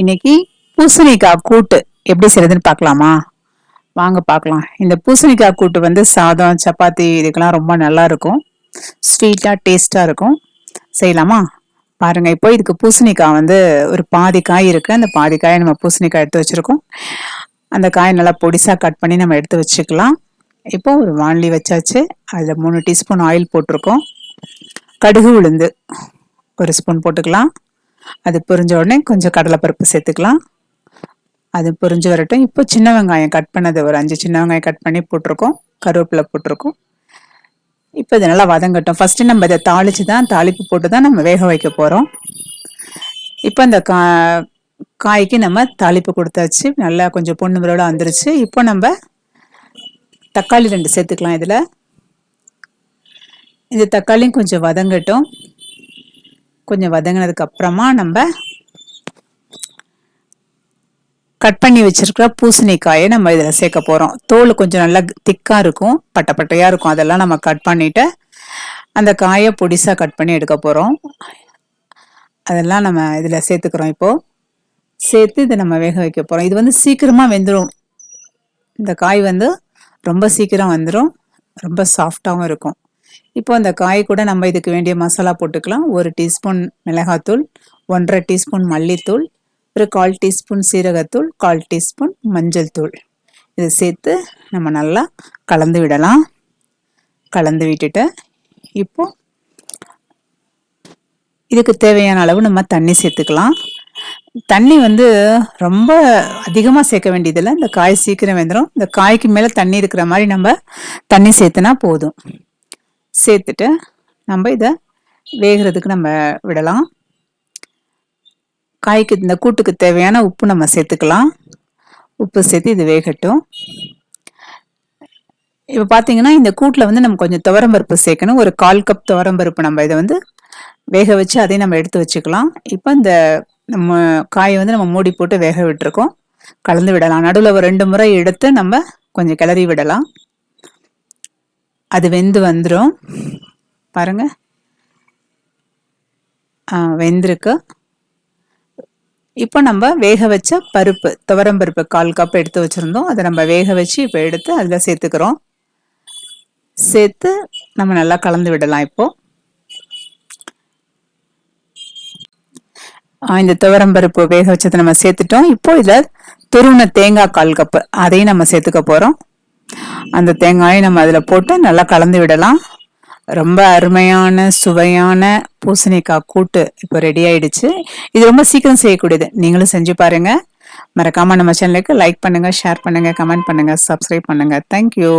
இன்னைக்கு பூசணிக்காய் கூட்டு எப்படி செய்யறதுன்னு பார்க்கலாமா? வாங்க பார்க்கலாம். இந்த பூசணிக்காய் கூட்டு வந்து சாதம் சப்பாத்தி இதுக்கெல்லாம் ரொம்ப நல்லா இருக்கும். ஸ்வீட்டாக டேஸ்ட்டாக இருக்கும். செய்யலாமா? பாருங்கள் இப்போ இதுக்கு பூசணிக்காய் வந்து ஒரு பாதி காய் இருக்குது அந்த பாதி காயை நம்ம பூசணிக்காய் எடுத்து வச்சுருக்கோம். அந்த காயை நல்லா பொடிசாக கட் பண்ணி நம்ம எடுத்து வச்சுக்கலாம். இப்போ ஒரு வாண்லி வச்சாச்சு. அதில் மூணு டீஸ்பூன் ஆயில் போட்டிருக்கோம். கடுகு உளுந்து ஒரு ஸ்பூன் போட்டுக்கலாம். அது புரிஞ்ச உடனே கொஞ்சம் கடலைப்பருப்பு சேர்த்துக்கலாம். அது புரிஞ்சு வரட்டும். இப்போ சின்ன வெங்காயம் கட் பண்ணது ஒரு அஞ்சு சின்ன வெங்காயம் கட் பண்ணி போட்டிருக்கோம். கருவேப்பிலை போட்டிருக்கோம். இப்போ இது நல்லா வதங்கட்டும். ஃபர்ஸ்ட் நம்ம இதை தாளிச்சு தான் தாளிப்பு போட்டு தான் நம்ம வேக வைக்க போகிறோம் இப்போ இந்த கா காய்க்கு நம்ம தாளிப்பு கொடுத்தாச்சு. நல்லா கொஞ்சம் பொண்ணு முறையோட வந்துருச்சு. இப்போ நம்ம தக்காளி ரெண்டு சேர்த்துக்கலாம் இதில். இந்த தக்காளியும் கொஞ்சம் வதங்கட்டும். கொஞ்சம் வதங்கினதுக்கு அப்புறமா நம்ம கட் பண்ணி வச்சிருக்கிற பூசணிக்காயை நம்ம இதில் சேர்க்க போகிறோம் தோல் கொஞ்சம் நல்லா திக்காக இருக்கும் பட்டை பட்டையாக இருக்கும். அதெல்லாம் நம்ம கட் பண்ணிவிட்டு அந்த காயை பொடிசாக கட் பண்ணி எடுக்க போகிறோம் அதெல்லாம் நம்ம இதில் சேர்த்துக்கிறோம் இப்போது சேர்த்து இதை நம்ம வேக வைக்க போகிறோம் இது வந்து சீக்கிரமாக வெந்துடும் இந்த காய் வந்து ரொம்ப சீக்கிரம் வந்துடும் ரொம்ப சாஃப்டாகவும் இருக்கும். இப்போ அந்த காய் கூட நம்ம இதுக்கு வேண்டிய மசாலா போட்டுக்கலாம். ஒரு டீஸ்பூன் மிளகாத்தூள் ஒன்றரை டீஸ்பூன் மல்லித்தூள் ஒரு கால் டீஸ்பூன் சீரகத்தூள் கால் டீஸ்பூன் மஞ்சள் தூள். இதை சேர்த்து நம்ம நல்லா கலந்து விடலாம். கலந்து விட்டுட்டு இப்போ இதுக்கு தேவையான அளவு நம்ம தண்ணி சேர்த்துக்கலாம். தண்ணி வந்து ரொம்ப அதிகமாக சேர்க்க வேண்டியதில்லை. இந்த காய் சீக்கிரம் வெந்துடும் இந்த காய்க்கு மேலே தண்ணி இருக்கிற மாதிரி நம்ம தண்ணி சேர்த்துனா போதும். சேர்த்துட்டு நம்ம இதை வேகிறதுக்கு நம்ம விடலாம். காய்க்கு இந்த கூட்டுக்கு தேவையான உப்பு நம்ம சேர்த்துக்கலாம். உப்பு சேர்த்து இது வேகட்டும். இப்போ பார்த்தீங்கன்னா இந்த கூட்டில் வந்து நம்ம கொஞ்சம் துவரம்பருப்பு சேர்க்கணும். ஒரு கால் கப் துவரம்பருப்பு நம்ம இதை வந்து வேக வச்சு அதையும் நம்ம எடுத்து வச்சுக்கலாம். இப்போ இந்த நம்ம காயை வந்து நம்ம மூடி போட்டு வேக விட்டுருக்கோம். கலந்து விடலாம். நடுவில் ஒரு ரெண்டு முறை எடுத்து நம்ம கொஞ்சம் கிளறி விடலாம். அது வெந்து வந்துடும் பாருங்க. வெந்திருக்கு. இப்போ நம்ம வேக வச்ச பருப்பு துவரம் பருப்பு கால் கப் எடுத்து வச்சுருந்தோம். அதை நம்ம வேக வச்சு இப்போ எடுத்து அதில் சேர்த்துக்கிறோம். சேர்த்து நம்ம நல்லா கலந்து விடலாம் இப்போ. இந்த துவரம் பருப்பு வேக வச்சதை நம்ம சேர்த்துட்டோம். இப்போ இதில் துருவன தேங்காய் கால் கப்பு அதையும் நம்ம சேர்த்துக்க போகிறோம் அந்த தேங்காயை நம்ம அதில் போட்டு நல்லா கலந்து விடலாம். ரொம்ப அருமையான சுவையான பூசணிக்காய் கூட்டு இப்போ ரெடி ஆயிடுச்சு. இது ரொம்ப சீக்கிரம் செய்யக்கூடியது. நீங்களும் செஞ்சு பாருங்க. மறக்காம நம்ம சேனலுக்கு லைக் பண்ணுங்க ஷேர் பண்ணுங்க கமெண்ட் பண்ணுங்க சப்ஸ்கிரைப் பண்ணுங்க. தேங்க்யூ